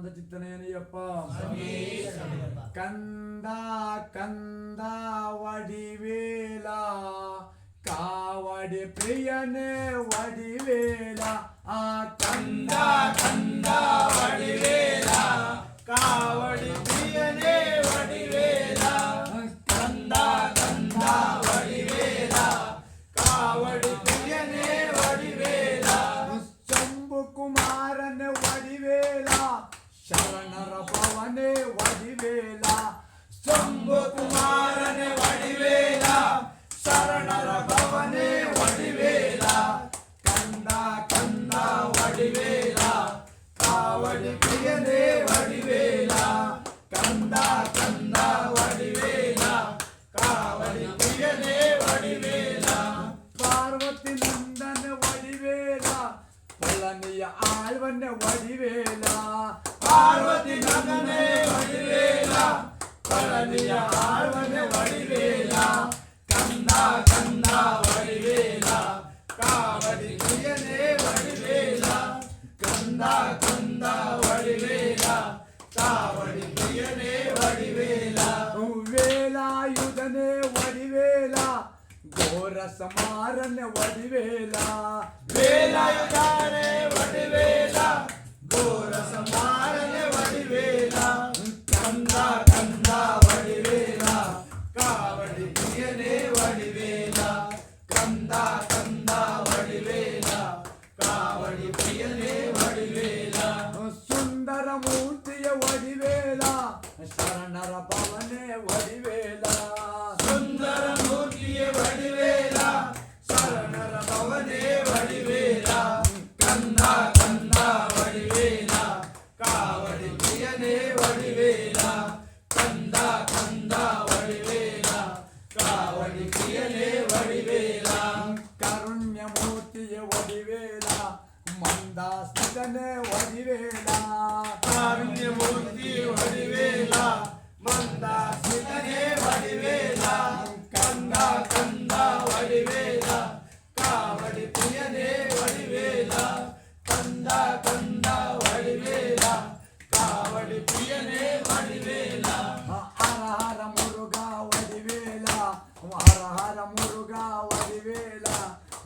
ஆனந்த சித்தனேனியப்பா கந்தா கந்தா வடிவேலா. காவடி பிரியனே வடிவேலா. ஆ கந்தா கந்தா ಮೂರ್ತಿಯ ವಡಿವೇಲ ಶರಣ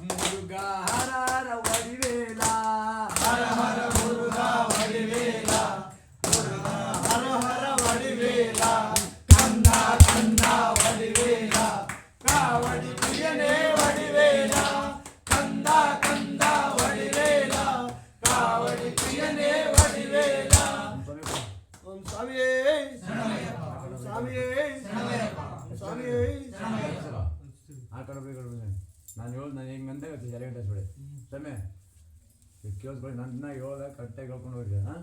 ಮುರುಘಾ ಹರಾರವ ನನ್ನ ಹೇಳ್ದಾಗ ಕರೆಕ್ಟಾಗಿ ಹೇಳ್ಕೊಂಡು ಹೋಗಿ ಹಾಂ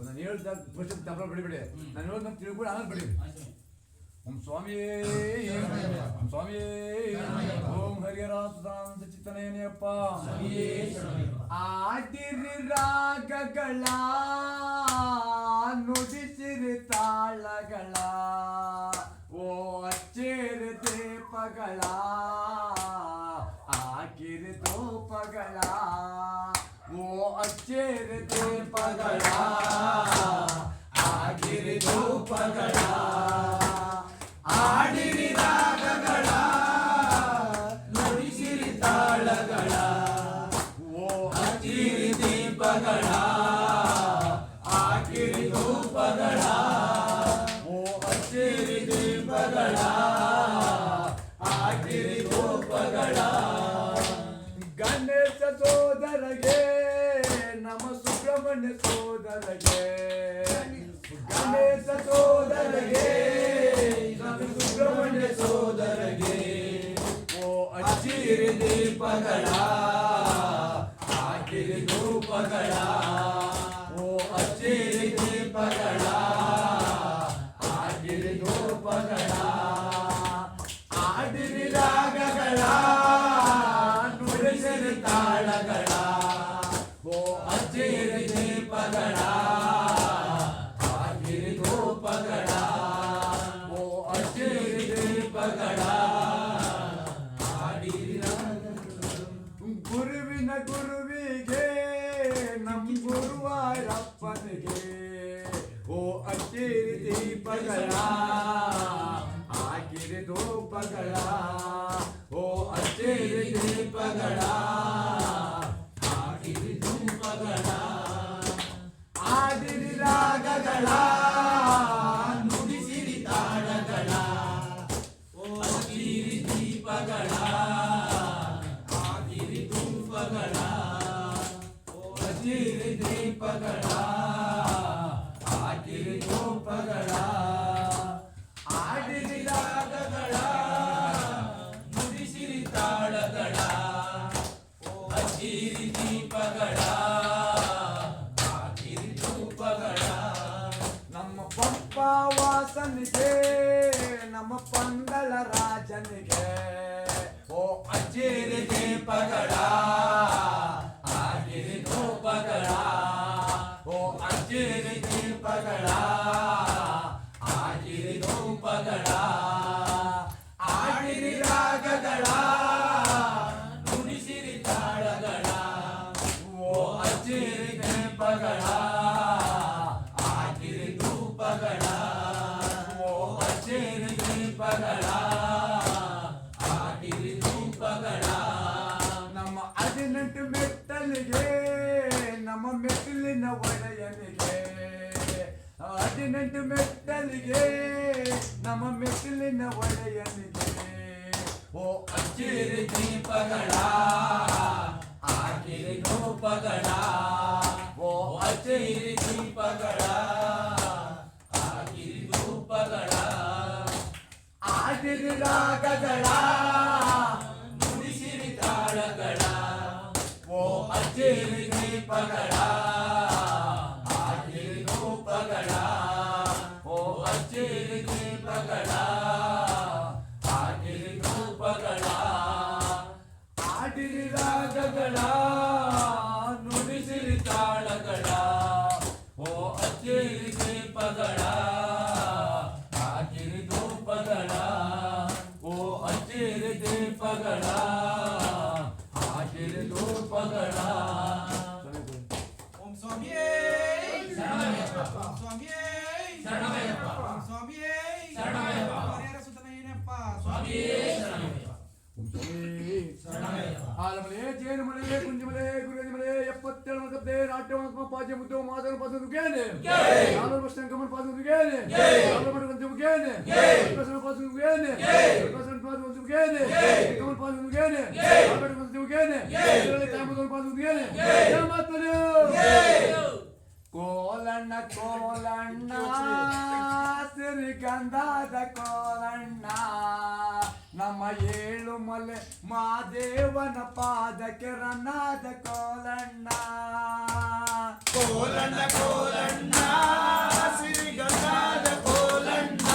ನಾನು ಹೇಳ್ದಾಗ ಫಸ್ಟ್ ತಪ್ಪಲ ಬೆಳಿಬೇಡಿ ನಾನು ಹೇಳ್ದಾಗ ತಿಳ್ಕೊಂಡು ಆಮೇಲೆ ಬೆಳಿ ಓಂ ಸ್ವಾಮಿಯೇ ಓಂ ಸ್ವಾಮಿಯೇ ಓಂ ಹರಿಹರ ಸುಧಾನಂದ ಚಿತ್ತನೇನೆಯಪ್ಪ ಆದಿರಿರಾಗಗಳ ನುಡಿಸಿರಿ ತಾಳಗಳ ಓ ಅಚ್ಚೇರಿ ದೀಪಗಳ आखिर दो पगड़ा आखिर दो पगड़ा ಗಣೇಶನ ಸೋದರಗೆ. ಗಣೇಶ ಸೋದರಗೆ. ಸುಬ್ರಹ್ಮಣ್ಯ ಸೋದರಗೆ. ಓ ಅಚ್ಚಿರಿ ದೀಪಗಳ ಹಾಕಿರಿ ಧೂಪಗಳ. Lord. ಮೆಟ್ಟಿಲಿನ ಒಡೆಯನಿಗೆ ಹದಿನೆಂಟು ಮೆಟ್ಟಲಿಗೆ ನಮ್ಮ ಮೆಟ್ಟಿಲಿನ ಒಡೆಯನಿಗೆ ಓ ಅಚ್ಚಿರಿ ದೀಪಗಳ ಹಾಕಿರಿ ಧೂಪಗಳ ಓ ಅಚ್ಚಿರಿ ದೀಪಗಳ ಹಾಕಿರಿ ಧೂಪಗಳ ಆಡಿರಿ ರಾಗಗಳ ನುಡಿಸಿರಿ ತಾಳಗಳ ಓ ಅಚ್ಚಿರಿ ದೀಪಗಳ राज्य मुद्दों मादन पसंद गेने नालों पर संक्रमण पसंद गेने नालों पर गंजे गेने प्रश्न पसंद गेने प्रश्न पसंद गेने संक्रमण पसंद गेने नालों पर गंजे गेने इसलिए टाइम मुद्दों पसंद गेने क्या बात है కోలన్న కోలన్న సిరిగంధాద కోలన్నా ನಮ್ಮ ಏಳು ಮಲೆ ಮಾದೇವನ ಪಾದಕ್ಕೆ ರನ್ನಾದ ಕೋಲಣ್ಣ ಕೋಲಣ್ಣ ಕೋಲಣ್ಣ ಸಿರಿಗಂಧಾದ ಕೋಲಣ್ಣ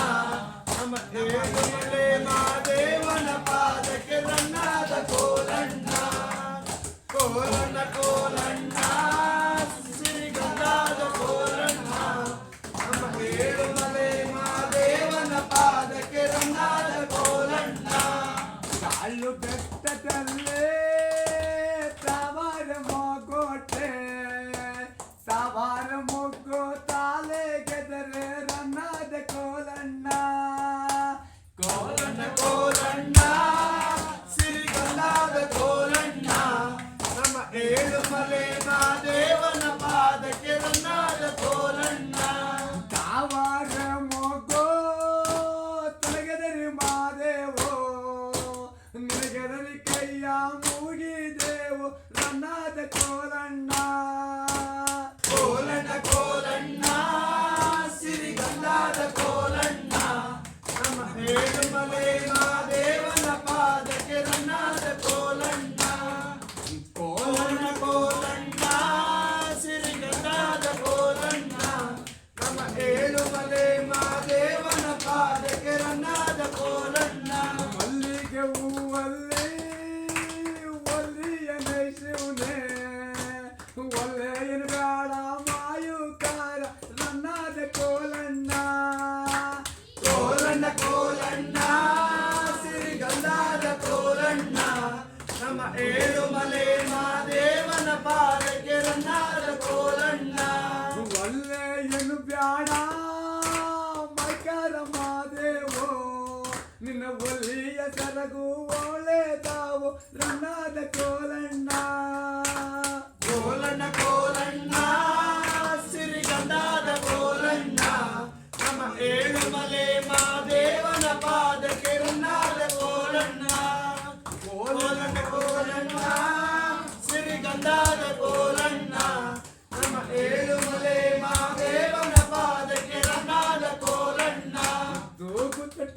ನಮ್ಮ ಏಳುಮಲೆ ಮಾದೇವನ ಪಾದಕ್ಕೆ ರನ್ನಾದ ಕೋಲಣ್ಣ ಕೋಲಣ್ಣ ಕೋಲಣ್ಣ Marlena de ಏಳುಮಲೆ ಮಾದೇವನ ಪಾದಕ್ಕೆ ರನ್ನಾದ ಕೋಲಣ್ಣ. ಒಳ್ಳೆ ಏನು ಬ್ಯಾಡ. ಮೈಕಾರ ಮಾದೇವೋ ನಿನ್ನ ಒಲಿಯ ಸರಗು ಒಳ್ಳೆ ತಾವು ರನ್ನಾದ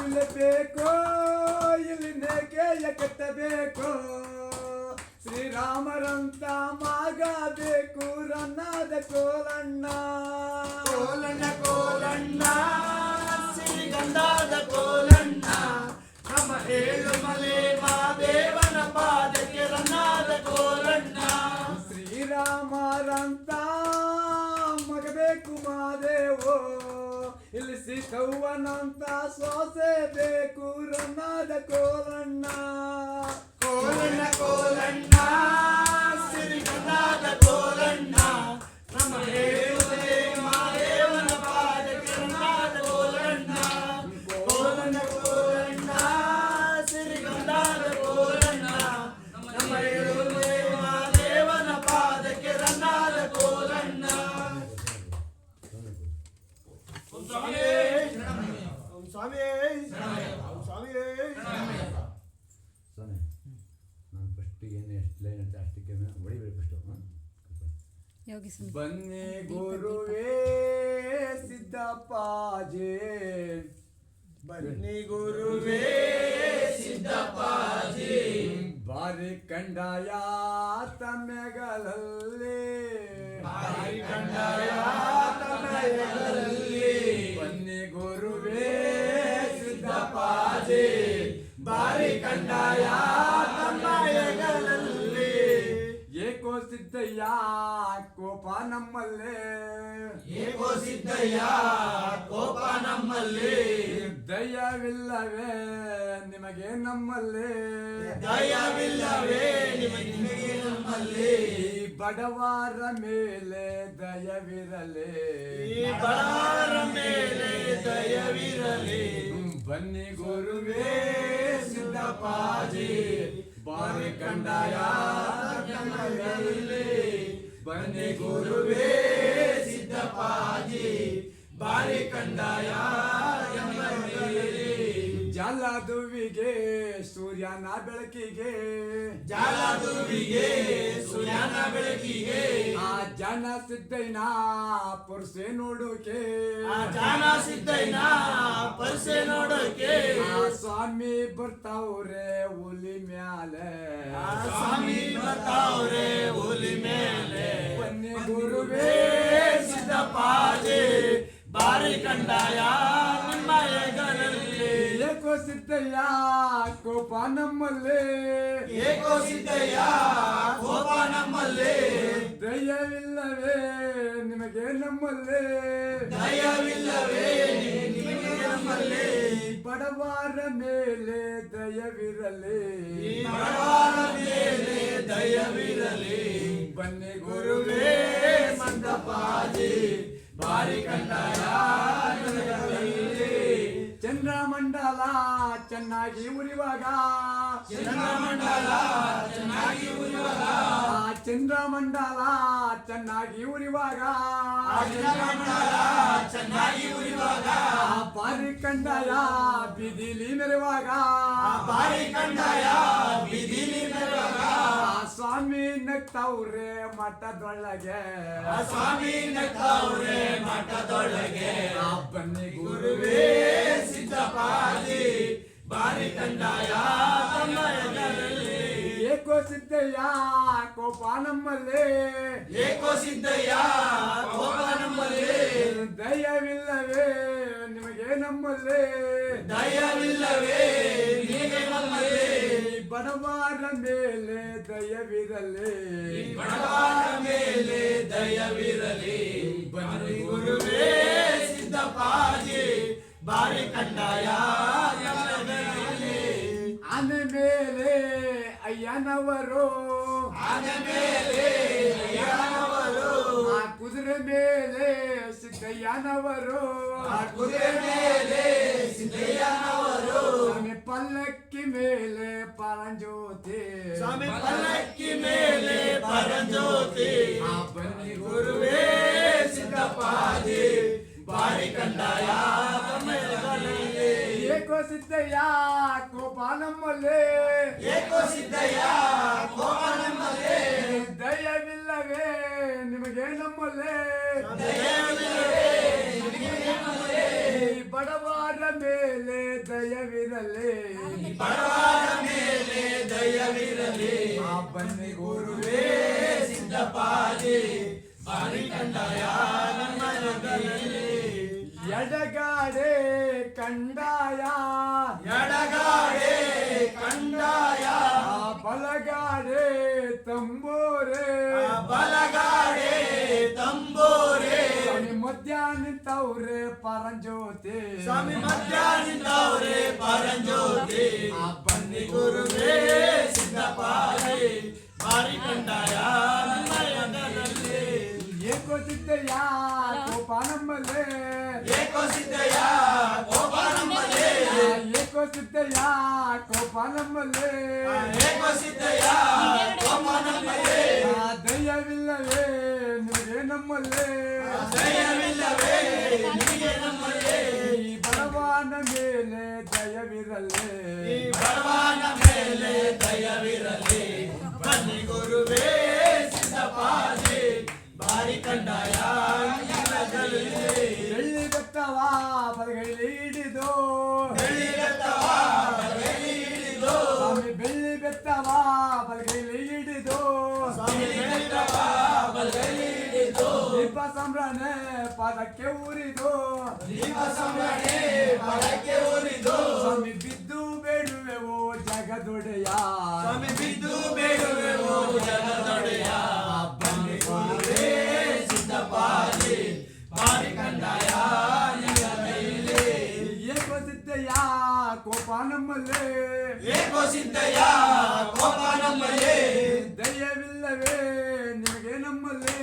ಕಟ್ಟಲೇಬೇಕು ಇಲ್ಲಿ ನೇಕೆಯ ಕಟ್ಟಬೇಕು ಶ್ರೀರಾಮರಂತ ಮಾಗಬೇಕು ರನ್ನದ ಕೋಲಣ್ಣ. ಕೋಲಣ್ಣ ಸೋಸೆ ಸೊಸೆ ಬೇಕು ರನ್ನಾದ ಕೋಲಣ್ಣ. ಕೋಲಣ್ಣ ಕೋಲಣ್ಣ. ನಾನು ಫಸ್ಟಿಗೆ ಏನು ಎಷ್ಟು ಲೈನ್ ಅಂತ ಅಷ್ಟಕ್ಕೆ ಹೊಡಿಬೇಕು ಫಸ್ಟು ಯೋಗಿ ಸ್ವಾಮಿ ಬನ್ನಿ ಗುರುವೇ ಸಿದ್ದಪ್ಪಾಜಿ ಬನ್ನಿ ಗುರುವೇ ಸಿದ್ದಪ್ಪಾಜಿ ಬಾರಿ ಕಂಡಾಯ ತಮ್ಮೆಗಳಲ್ಲಿ ಬಾರಿ ಕಂಡಾಯ ತಮ್ಮೆಗಳಲ್ಲಿ. ಸಿದ್ದಯ್ಯ ಕೋಪ ನಮ್ಮಲ್ಲೇ. ಏಕೋ ಸಿದ್ದಯ್ಯ ಕೋಪ ನಮ್ಮಲ್ಲಿ. ದಯವಿಲ್ಲವೇ ನಿಮಗೆ ನಮ್ಮಲ್ಲಿ. ದಯವಿಲ್ಲವೇ ನಿಮಗೆ ನಿಮಗೆ ನಮ್ಮಲ್ಲಿ. ಈ ಬಡವರ ಮೇಲೆ ದಯವಿರಲಿ. ಈ ಬಡವರ ಮೇಲೆ ದಯವಿರಲಿ. ಬನ್ನಿ ಗುರುವೇ ಸಿದ್ದಪ್ಪಾಜಿ ಬಾರಿ ಕಂಡಾಯ ಬನ್ನಿ ಗುರುವೇ ಸಿದ್ದಪ್ಪಾಜಿ ಬಾರಿ ಕಂಡಾಯ ಜಲದುವಿಗೆ ಸೂರ್ಯನ ಬೆಳಕಿಗೆ. ಜಾಲದುವಿಗೆ ಸುಯಾನ ಬೆಳಕಿಗೆ. ಆ ಜನ ಸಿದ್ದೈನ ಪುರುಷೆ ನೋಡೋಕೆ. ಆ ಜನ ಸಿದ್ದೈನ ಪರ್ಸೆ ನೋಡೋಕೆ. ಆ ಸ್ವಾಮಿ ಬರ್ತಾವ್ರೆ ಹುಲಿ ಮ್ಯಾಲೆ. ಆ ಸ್ವಾಮಿ ಬರ್ತಾವ್ರೆ ಹುಲಿ ಮೇಲೆ ಬನ್ನಿ ಗುರುವೇ. ಸಿದ್ದಪ್ಪಾಜಿ ಬಾರಿ ಕಂಡಾಯ ನಿಮ್ಮ ಹೆಗಲಲ್ಲಿ. ಸಿದ್ದಯ್ಯ ಕೋಪ ನಮ್ಮಲ್ಲಿ. ಏಕೋ ಸಿದ್ದಯ್ಯ ಕೋಪ ನಮ್ಮಲ್ಲಿ. ದಯವಿಲ್ಲವೇ ನಿಮಗೆ ನಮ್ಮಲ್ಲಿ. ದಯವಿಲ್ಲವೇ ನಿಮಗೆ ನಮ್ಮಲ್ಲಿ. ಬಡವಾರ ಮೇಲೆ ದಯವಿರಲಿ. ಬಡವಾರ ಮೇಲೆ ದಯವಿರಲಿ. ಬನ್ನಿ ಗುರುವೇ ಮಂದಪಾಜಿ ಬಾರಿ ಕಂಡಾಯ ಚಂದ್ರಮಂಡಲ ಚೆನ್ನಾಗಿ ಉರಿವಾಗ ಚಂದ್ರಮಂಡಲ ಚೆನ್ನಾಗಿ ಉರಿಯುವಾಗ ಆ ಚಂದ್ರಮಂಡಲ ಚೆನ್ನಾಗಿ ಉರಿವಾಗ ಆ ಚಂದ್ರಮಂಡಲ ಚೆನ್ನಾಗಿ ಉರಿಯುವಾಗ ಆ ಬಾರಿ ಕಂಡಾಯ ಬೀದಿಲಿ ಮೆರೆವಾಗ ಆ ಬಾರಿ ಕಂಡಾಯ ಬೀದಿಲಿ ಮೆರವಾಗ ಆ ಸ್ವಾಮಿ ನಗ್ತಾವ್ರೆ ಮಠದೊಳಗೆ. ಸ್ವಾಮಿ ನಗ್ತಾವ್ರೆ ಮಠದೊಳಗೆ. ಬನ್ನಿ ಗುರುವೇ ಸಿದ್ದಪ್ಪಾಜಿ ಬಾರಿ ಕಂದಾಯ ಏಕೋ ಸಿದ್ದಯ್ಯ ಕೋಪ ನಮ್ಮಲ್ಲಿ. ಏಕೋ ಸಿದ್ದಯ್ಯ ಕೋಪ ನಮ್ಮಲ್ಲಿ. ದಯವಿಲ್ಲವೇ ನಿಮಗೆ ನಮ್ಮಲ್ಲಿ. ದಯವಿಲ್ಲವೇ ನಿಮಗೆ ನಮ್ಮಲ್ಲಿ. ಬಡವರ ಮೇಲೆ ದಯವಿರಲಿ. ಬಡವಾರ ಮೇಲೆ ದಯವಿರಲಿ. ಬನ್ನಿ ಗುರುವೇ ಸಿದ್ದಪ್ಪಾಜಿ ಬಾರಿ ಕಂಡಾಯ. ಆನೆ ಮೇಲೆ ಅಯ್ಯನವರು. ಆನೆ ಮೇಲೆ ಅಯ್ಯನವರು. ಆ ಕುದುರೆ ಮೇಲೆ ಸಿದ್ದಯ್ಯನವರು. ಆ ಕುದುರೆ ಮೇಲೆ ಸಿದ್ದಯ್ಯನವರು. ಪಲ್ಲಕ್ಕಿ ಮೇಲೆ ಪರಂಜ್ಯೋತಿ ಸ್ವಾಮಿ ಪಲ್ಲಕ್ಕಿ ಮೇಲೆ ಪರಂಜ್ಯೋತಿ ಆ ಬನ್ನಿ ಗುರುವೇ ಗುರುವೇ ಸಿದ್ದಪ್ಪಾಜಿ ಬಾರಿ ಕಂದಾಯ ನಮ್ಮ ನಗರಲ್ಲಿ ಎಡಗಾಡೆ ಕಂಡಾಯ ಎಡಗಾಡೆ ಕಂದಾಯ ಆ ಬಲಗಾಡೆ ತಂಬೋರೆ ಬಲಗಾಡೆ ತಂಬೋರೆ ಸ್ವಾಮಿ ಮಧ್ಯಾಹ್ನ ನಿಂತವ್ರೆ ಪರಂಜ್ಯೋತಿ ಸ್ವಾಮಿ ಮಧ್ಯಾಹ್ನದವರೇ ಪರಂಜ್ಯೋತಿ ಆ ಬನ್ನಿ ಗುರುವೇ ಸಿದ್ದಪ್ಪಾಜಿ ಬಾರಿ ಕಂದಾಯ ಸಿದ್ದಯ್ಯ ಕೋಪ ನಮ್ಮಲ್ಲೇ ಏಕೋ ಸಿದ್ದಯ್ಯ ಕೋಪನಮ್ಮಲೆ ಆ ದಯವಿಲ್ಲವೇ ನಿಮಗೆ ನಮ್ಮಲ್ಲೇ ದಯವಿಲ್ಲವೇ ನಿಮಗೆ ನಮ್ಮಲ್ಲಿ ಈ ಬಡವನ ಮೇಲೆ ದಯವಿರಲೇ ಈ ಬಡವನ ಮೇಲೆ ದಯವಿರಲಿ ಬನ್ನಿ ಗುರುವೇ ಸಿದ್ದಪ್ಪಾಜಿ ಬಾರಿ ಕಂದಾಯ ನಗರಲ್ಲಿ ಬೆಳ್ಳಿ ಬೆತ್ತವ ಬಲಗೈಲಿ ಬಲಗೈಲಿ ಹಿಡಿದು ದೀಪ ಸಂಭ್ರಮೆ ಪದಕ್ಕೆ ಊರಿದು. ಸ್ವಾಮಿ ಬಿದ್ದು ಬೇಡುವೆವು ಜಗದೊಡೆಯ. ಸ್ವಾಮಿ ಬಿದ್ದು ಬೇಡುವೆವು ಜಗದೊಡೆಯ. ಬನ್ನಿ ಗುರುವೇ ಸಿದ್ದಪ್ಪಾಜಿ ಬಾರಿ ಕಂದಾಯ ಏಕೋ ಸಿದ್ದಯ್ಯ ಕೋಪ ನಮ್ಮಲ್ಲೇ. ಏಕೋ ಸಿದ್ದಯ್ಯ ಕೋಪ ನಮ್ಮಲ್ಲಿ ದಯವಿಲ್ಲವೇ ನಿಮಗೆ ನಮ್ಮಲ್ಲೇ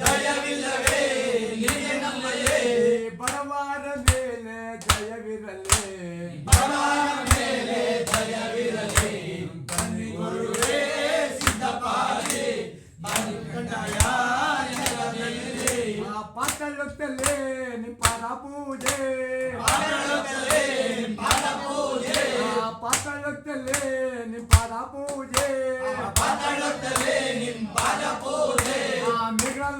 ದಯವಿಲ್ಲವೇ ನಿನಗೆ ನಮ್ಮಲ್ಲಿ ಈ ಬಡವರ ಮೇಲೆ ದಯವಿರಲೇ ಬಡವರ ಮೇಲೆ ದಯವಿರಲಿ ಬನ್ನಿ ಗುರುವೇ ಸಿದ್ದಪ್ಪಾಜಿ ಬಾರಿ ಕಂದಾಯ ನಗರಲ್ಲಿ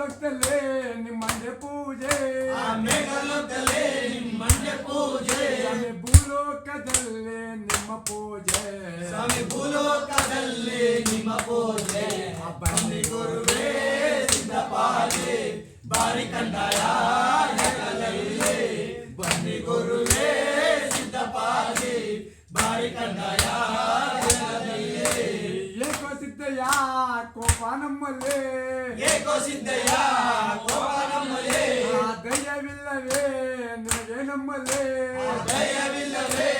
ಮೇಘಲೋಕದಲ್ಲೇ ನಿಮ್ಮಂದೆ ಪೂಜೆ ಆ ಮೇಘಲೋಕದಲ್ಲೇ ನಿಮ್ ಮಂಡ್ಯ ಪೂಜೆ ಸ್ವಾಮಿ ಭೂಲೋಕದಲ್ಲೇ ನಿಮ್ಮ ಪೂಜೆ ಸ್ವಾಮಿ ಭೂಲೋಕದಲ್ಲಿ ನಿಮ್ಮ ಪೂಜೆ ಬನ್ನಿ ಗುರುವೇ ಸಿದ್ದಪ್ಪಾಜಿ ಬಾರಿ ಕಂದಾಯ ಜಗದಲ್ಲಿ ಬನ್ನಿ ಗುರುವೇ ಸಿದ್ದಪ್ಪಾಜಿ ಬಾರಿ ಕಂದಾಯ ಜಗದಲ್ಲಿ ಏಕೋ ಸಿದ್ದಯ್ಯ ಕೋಪ ನಮ್ಮಲ್ಲೇ ಏಕೋ ಸಿದ್ದಯ್ಯ ಕೋಪ ನಮ್ಮಲ್ಲಿ ಆ ದಯವಿಲ್ಲವೇ ನಿಮಗೆ ನಮ್ಮಲ್ಲೇ ದಯವಿಲ್ಲವೇ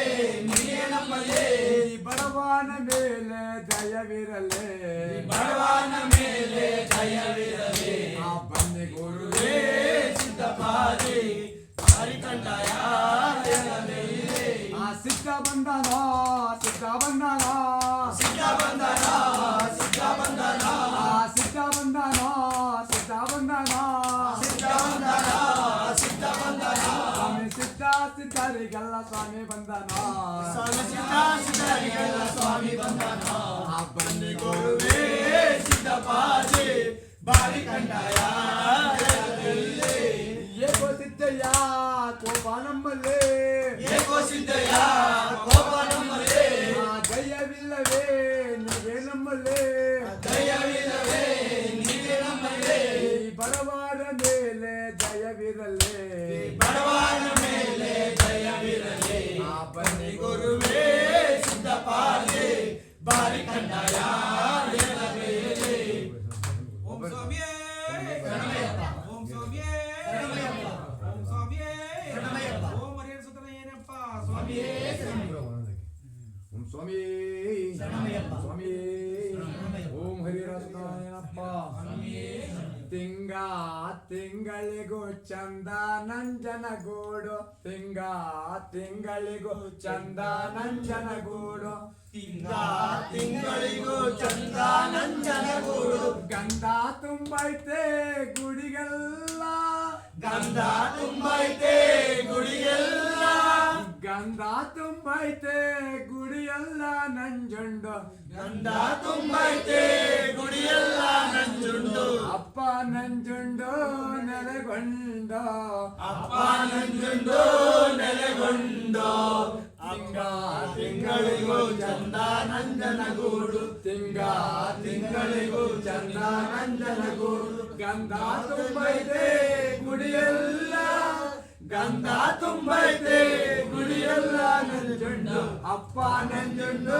ನಿನಗೆ ನಮ್ಮಲ್ಲಿ ಈ ಬಡವನ ಮೇಲೆ ದಯವಿರಲೇ ಬಡವನ ಮೇಲೆ ದಯವಿರಲಿ ಆ ಬನ್ನಿ ಗುರುವೇ ಗುರುವೇ ಸಿದ್ದಪ್ಪಾಜಿ ಬಾರಿ ಕಂದಾಯ ಜಗದಲ್ಲಿ ಆ ಸಿದ್ಧ ಬಂದನೋ ಸಿದ್ಧ ಬಂದನೋ ಸಿದ್ಧ ಬಂದನ ಸಿದ್ಧ ಬಂದನ ಬಂದನೋ ಸ್ವಾಮಿ ಸಿದ್ಧ ಸಿದ್ಧರಿಗೆಲ್ಲ ಸ್ವಾಮಿ ಬಂದನ ಆ ಬನ್ನಿ ಗುರುವೇ ಸಿದ್ದಪ್ಪಾಜಿ ಬಾರಿ ಕಂದಾಯ ಜಗದಲ್ಲಿ ಏಕೋ ಸಿದ್ದಯ್ಯ ಕೋಪ ನಮ್ಮಲ್ಲೇ ತಿಂಗಳಿಗೂ ನಂಜನ ಗೂಡು ತಿಂಗ ತಿಂಗಳಿಗೂ ಚಂದ ನಂಜನ ಗೂಡು ತಿಂಗ ತಿಂಗಳಿಗೂ ಚಂದ ನಂಜನ ಗೂಡು ಗಂಧ ತುಂಬೈತೆ ಗುಡಿಗೆಲ್ಲ. ಗಂಧ ತುಂಬೈತೆ ಗುಡಿಯೆಲ್ಲ ಗಂಧ ತುಂಬೈತೆ ಗುಡಿಯಲ್ಲ ನಂಜುಂಡು. ಗಂಧ ತುಂಬೈತೆ ಗುಡಿಯಲ್ಲ ನಂಜುಂಡು. ಅಪ್ಪ ನಂಜುಂಡು ನೆಲೆಗೊಂಡ. ಅಪ್ಪ ನಂಜುಂಡು ನೆಲೆಗೊಂಡ. ಅಂಗ ತಿಂಗಳಿಗೂ ಚಂದ ನಂಜನಗೂಡು. ತಿಂಗ ತಿಂಗಳಿಗೂ ಚಂದ ನಂಜನಗೂಡು. ಗಂಧ ತುಂಬೈತೆ ಗುಡಿಯೆಲ್ಲ. ಗಂಧ ತುಂಬೈತೆ ಗುಡಿಯಲ್ಲ ನಂಜುಂಡು. ಅಪ್ಪ ನಂಜುಂಡು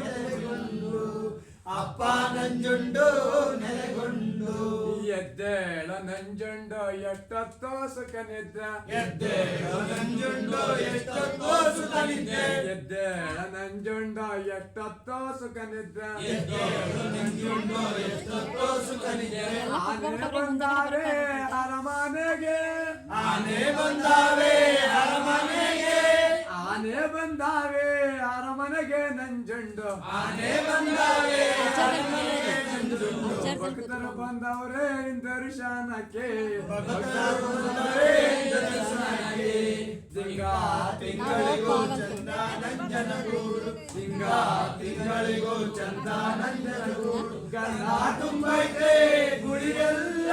ನೆಲೆಗೊಂಡು. ಅಪ್ಪ ನಂಜುಂಡು ನೆಲೆಗೊಂಡು. ಎದ್ದೇಳ ನಂಜಂಡ ಎಷ್ಟೊತ್ತೋ ಸುಖ ನಿದ್ರೆ ಎದ್ದೇಳು ನಂಜುಂಡು ಎಷ್ಟೊತ್ತೋ ಸುಖ ನಿದ್ದೆ ಎದ್ದೇಳ ನಂಜಂಡ ಎಷ್ಟೊತ್ತೋ ಸುಖ ಕನಿದ್ದೆ ಎದ್ದೇಳು ನಂಜುಂಡು ಎಷ್ಟೊತ್ತೋ ಸುಖ ನಿದ್ದೆ ಆನೆ ಬಂದಾರೆ ಅರಮನೆಗೆ. ಆನೆ ಬಂದಾವೆ ಅರಮನೆಗೆ. ಆನೆ ಬಂದಾವೆ ಅರಮನೆಗೆ ನಂಜಂಡ. ಆನೆ ಬಂದಾವೆ ಅರಮನೆಗೆ ನಂಜುಂಡು ಭಕ್ತರು ಬಂದವರೇ ದರ್ಶನಕ್ಕೆ. ತಿಂಗಾ ತಿಂಗಳಿಗೂ ಚಂದ ತಿಂಗ ತುಂಬೈತೆ ಗುಡಿಯಲ್ಲ.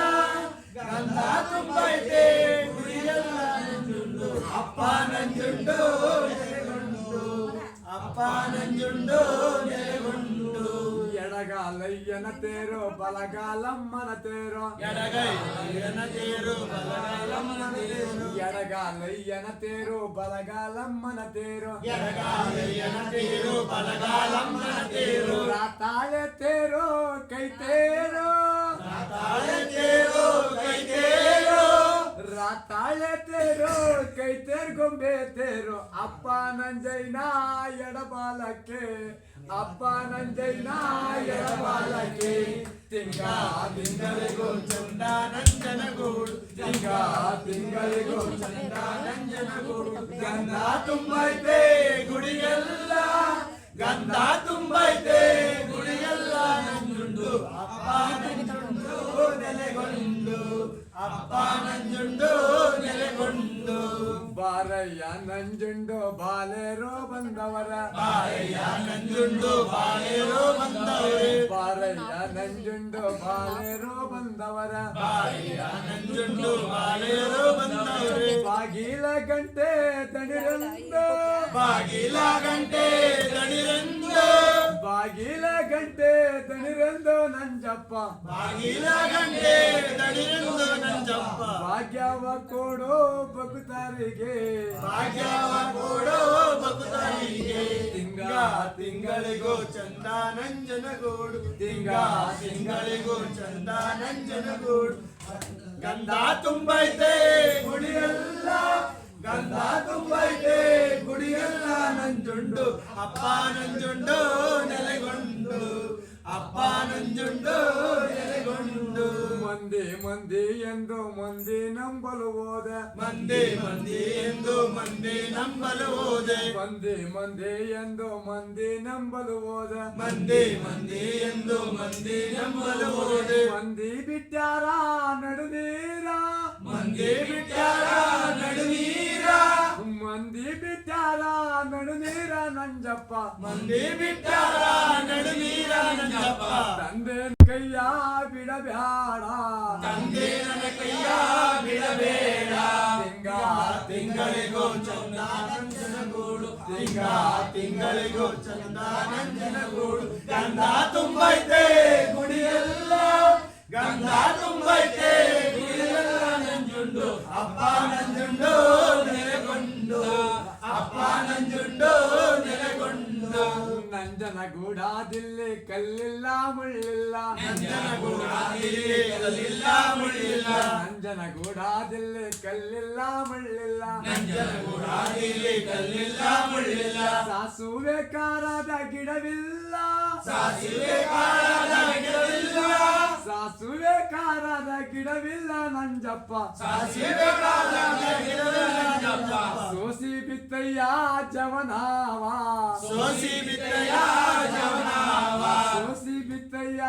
ಗಂಧ ತುಂಬೈತೆ ಗುಡಿಯಲ್ಲ ನಂಜುಂಡು. ಅಪ್ಪ ನಂಜುಂಡು ಅಪ್ಪ ನಂಜುಂಡು ఎనతేరో బలగాలం మన తేరో. ఎనతేరో బలగాలం మన తేరో. ఎడగాలి బలగాలం మన తేరో. ఎడగాలి ఎనతేరో బలగాలం మన తేరో. రాతాళే తేరో కై తేరో. రాతాళే తేరో. ರಾತಾಳೆ ತೇರು ಕೈ ತೇರ್ ಗೊಂಬೆ ತೇರು ಅಪ್ಪ ನಂಜಯ್ಯನ ಎಡಬಾಲಕ್ಕೆ ಅಪ್ಪ ನಂಜಯ್ಯನ ಎಡಬಾಲಕ್ಕೆ ತಿಂಗ ತಿಂಗಳಿಗೂ ಚಂದ ನಂಜನಗೂಡು ತಿಂಗ ತಿಂಗಳಿಗೂ ಚಂದ ನಂಜನಗೂಡು ಗಂಧ ತುಂಬೈತೆ ಗುಡಿಯೆಲ್ಲ ಗಂಧ ತುಂಬೈತೆ ಗುಡಿಯೆಲ್ಲ ನಂಜುಂಡು ಅಪ್ಪ ನಂಜುಂಡು ನೆಲೆಗೊಂಡು ಅಪ್ಪ ನಂಜುಂಡು ನೆಲೆಗೊಂಡು ಬಾರಯ್ಯ ನಂಜುಂಡು ಬಾಲೆರೋ ಬಂದವರ ಬಾರಯ್ಯ ನಂಜುಂಡು ಬಾಳೆರೋ ಬಂದವರೇ ಬಾರಯ್ಯ ನಂಜುಂಡು ಬಾಲೆರೋ ಬಂದವರ ಬಾರಯ್ಯ ನಂಜುಂಡು ಬಾಳೆರೋ ಬಂದವರೇ ಬಾಗಿಲ ಗಂಟೆ ತಣಿರಂದು ಬಾಗಿಲ ಗಂಟೆ ದಣಿರೆಂದು ಬಾಗಿಲ ಗಂಟೆ ತಣಿರಂದು ನಂಜಪ್ಪ. ಬಾಗಿಲ ಗಂಟೆ ದಣಿರೆಂದು ನಂಜಪ್ಪ. ಭಾಗ್ಯವ ಕೊಡೋ ಭಕ್ತರಿಗೆ. ಭಾಗ್ಯವ ಕೊಡೋ ಭಕ್ತರಿಗೆ. ತಿಂಗ ತಿಂಗಳಿಗೂ ಚಂದ ನಂಜನಗೂಡು. ತಿಂಗ ತಿಂಗಳಿಗೂ ಚಂದ ನಂಜನಗೂಡು. ಗಂಧ ತುಂಬೈತೆ. ಗುಡಿಯೆಲ್ಲ ಗಂಧ ತುಂಬೈತೆ ಗುಡಿಯೆಲ್ಲ ನಂಜುಂಡು ಅಪ್ಪ ನಂಜುಂಡು ನೆಲೆಗೊಂಡು ಅಪ್ಪ ನಂಜುಂಡು ನೆಲೆಗೊಂಡು ಮಂದಿ ಮಂದಿ ಎಂದು ಮಂದಿ ನಂಬಲು ಹೋದ ಮಂದಿ ಮಂದಿ ಎಂದು ಮಂದಿ ನಂಬಲು ಹೋದೆ ಮಂದಿ ಮಂದಿ ಎಂದು ಮಂದಿ ನಂಬಲು ಹೋದ ಮಂದಿ ಮಂದಿ ಎಂದು ಮಂದಿ ನಂಬಲು ಹೋದೆ ಮಂದಿ ಬಿಟ್ಟಾರ ನಡುನೀರ ಮಂದಿ ಬಿಟ್ಟಾರ ನಡುನೀರ ಮಂದಿ ಬಿಟ್ಟಾರ ನಡುನೀರ ನಂಜಪ್ಪ ಮಂದಿ ಬಿಟ್ಟಾರ ನಡುನೀರ ನಂಜಪ್ಪ ತಂದೆ ಕೈಯ ಬಿಡಬ್ಯಾಡ ತಂದೆ ನನ್ನ ಕೈಯ ಬಿಡಬೇಡ ತಿಂಗ ತಿಂಗಳಿಗೂ ಚಂದ ನಂಜನಗೂಡು ತಿಂಗ ತಿಂಗಳಿಗೂ ಚಂದ ನಂಜನಗೂಡು ಗಂಧ ತುಂಬೈತೆ ಗುಡಿಯೆಲ್ಲ ಗಂಧ ತುಂಬೈತೆ ಗುಡಿಯೆಲ್ಲ അപ്പാനഞ്ചുണ്ടോ നിലകൊണ്ടോ? അപ്പാനഞ്ചുണ്ടോ നിലകൊണ്ടോ? നഞ്ചന കൂടാതില്ലേ കല്ലില്ല മുള്ളില്ല. നഞ്ചന കൂടാതില്ലേ കല്ലില്ല മുള്ളില്ല. നഞ്ചന കൂടാതില്ലേ കല്ലില്ല മുള്ളില്ല. നഞ്ചന കൂടാതില്ലേ കല്ലില്ല മുള്ളില്ല. സാസുവെ കാറാത കിടവില്ല സാസുവെ കാറാത കിടവില്ല ಸಾಸುವೆ ಕಾರದ ಗಿಡವಿಲ್ಲ ನಂಜಪ್ಪ ಸಾಸಿವೆ ಕಾಲದ ಗಿಡವಿಲ್ಲ ನಂಜಪ್ಪ. ಸೋಸಿ ಬಿತ್ತಯ್ಯ ಜವನಾವ ಸೋಸಿ ಬಿತ್ತಯ್ಯ ಜವನಾವ. ಸೋಸಿ ಬಿತ್ತಯ್ಯ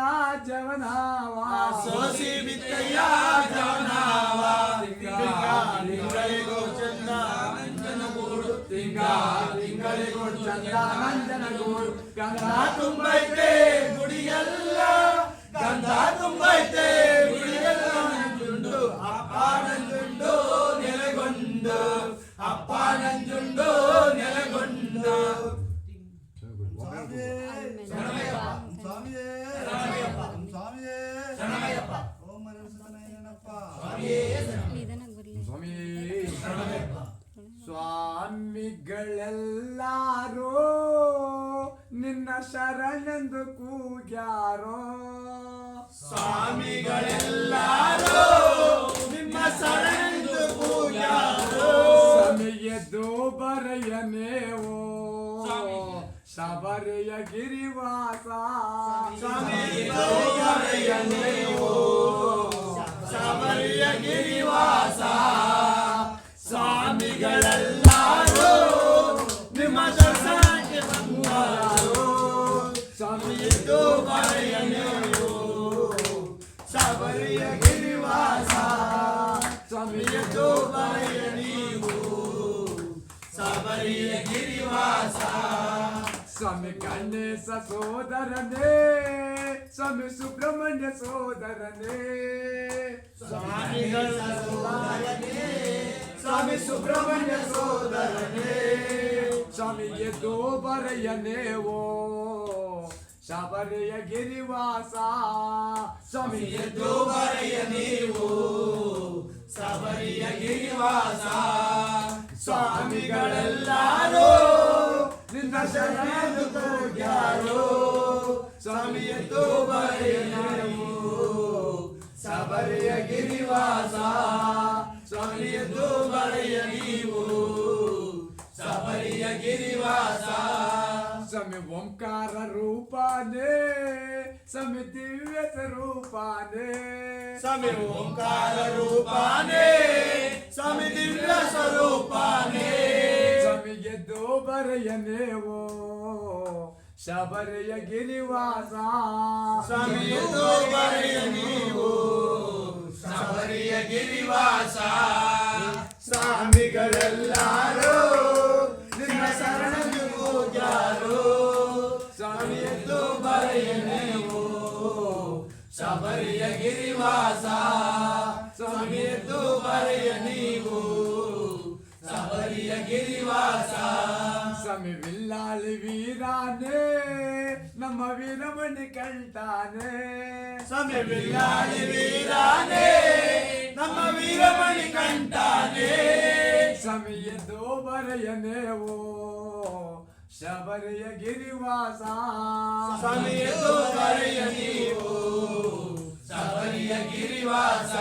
ಜವನಾವ ಸೋಸಿ ಬಿತ್ತಯ್ಯ ಜವನಾವ. ತಿಂಗ ತಿಂಗಳಿಗೂ ಚಂದ ನಂಜನಗೂಡು. ತಿಂಗ ತಿಂಗಳಿಗೂ ಚಂದ ನಂಜನಗೂಡು ಗಂಧ ಗಂಧ ತುಂಬೈತೆ ಶರಣಮಯ್ಯಪ್ಪ. ಓಂ ಮನಸ್ಸನಯ್ಯನಪ್ಪ ನಿಧಾನಕ್ಕೆ ಬರಲಿ ಸ್ವಾಮಿ ಶರಣಮಯ್ಯಪ್ಪ. ಸ್ವಾಮಿಗಳೆಲ್ಲಾರೋ ನಿನ್ನ ಶರಣೆಂದು ಕೂಗ್ಯಾರೋ ಸ್ವಾಮಿಗಳೆಲ್ಲರೂ ನಿಮ್ಮ ಶರಣೆಂದು ಪೂಜಾರು. ಸ್ವಾಮಿಗೆದ್ದು ಬರೆಯನೇವೋ ಶಬರಿಯ ಗಿರಿವಾಸ. ಸ್ವಾಮಿಗೆದ್ದು ಬರೆಯನೇವೋ ಶಬರಿಯ ಗಿರಿವಾಸ. ಸ್ವಾಮಿಗಳೆಲ್ಲರೂ ನಿಮ್ಮ ಬಂದಾರು ಸ್ವಾಮಿಗೆದ್ದು ಸ್ವಾಮಿಗೆದ್ದು ಬರೆಯ ನೀವು ಶಬರಿಯ ಗಿರಿವಾಸ ಸ್ವಾಮಿ ಗಣೇಶ ಸೋದರನೇ ಸ್ವಾಮಿ ಸುಬ್ರಹ್ಮಣ್ಯ ಸೋದರನೇ ಸ್ವಾಮಿಗಳ ಸೋದರನೇ ಸ್ವಾಮಿ ಸುಬ್ರಹ್ಮಣ್ಯ ಸೋದರನೇ ಸ್ವಾಮಿ ಎದ್ದು ಬರೆಯನೇವೋ ಶಬರಿಯ ಗಿರಿವಾಸ ಸ್ವಾಮಿ ಎದ್ದು ಬರೆಯ ನೀವು ಶಬರಿಯ ಗಿರಿವಾಸ ಸ್ವಾಮಿಗಳೆಲ್ಲರೂ ನಿನ್ನ ಶರಣು ಹೋಗ್ಯಾರೋ ಸ್ವಾಮಿ ಎದ್ದು ಬರೆಯ ನೀವು ಶಬರಿಯ ಗಿರಿವಾಸ ಸ್ವಾಮಿ ಎದ್ದು ಬರೆಯ ನೀವು ಶಬರಿಯ ಗಿರಿವಾಸ ಓಂಕಾರ ರೂಪಾನೇ ಸ್ವಾಮಿ ದಿವ್ಯ ಸ್ವರೂಪಾನೇ ಸ್ವಾಮಿ ಓಂಕಾರ ರೂಪಾನೇ ಸ್ವಾಮಿ ದಿವ್ಯ ಸ್ವರೂಪಾನೇ ಸ್ವಾಮಿ ಎದ್ದು ಬರೆಯನೇವೋ ಶಬರಿಯ ಗಿರಿವಾಸ ಸ್ವಾಮಿ ಎದ್ದು ಬರೆಯ ನೀವು ಶಬರಿಯ ಗಿರಿವಾಸ ಸ್ವಾಮಿಗಳೆಲ್ಲರೂ ನಿನ್ನ ಶರಣು ಗಿರಿವಾಸ ಸ್ವಾಮಿ ಎದ್ದು ಬರೆಯ ನೀವು. ಶಬರಿಯ ಗಿರಿವಾಸ. ಸ್ವಾಮಿ ವಿಲ್ಲಾಳಿ ವೀರಾನೇ ನಮ್ಮ ವೀರಮಣಿ ಕಂಟಾನೆ ಸ್ವಾಮಿ ಬಿಲ್ಲಾಳಿ ವೀರಾನೇ ನಮ್ಮ ವೀರಮಣಿ ಕಂಟಾನೆ ಸ್ವಾಮಿ ಎದ್ದು ನೀವು. ಶಬರಿಯ ಗಿರಿವಾಸ. ಸ್ವಾಮಿ ಎದ್ದು ಬರೆಯ ನೀವು. ಶಬರಿಯ ಗಿರಿವಾಸ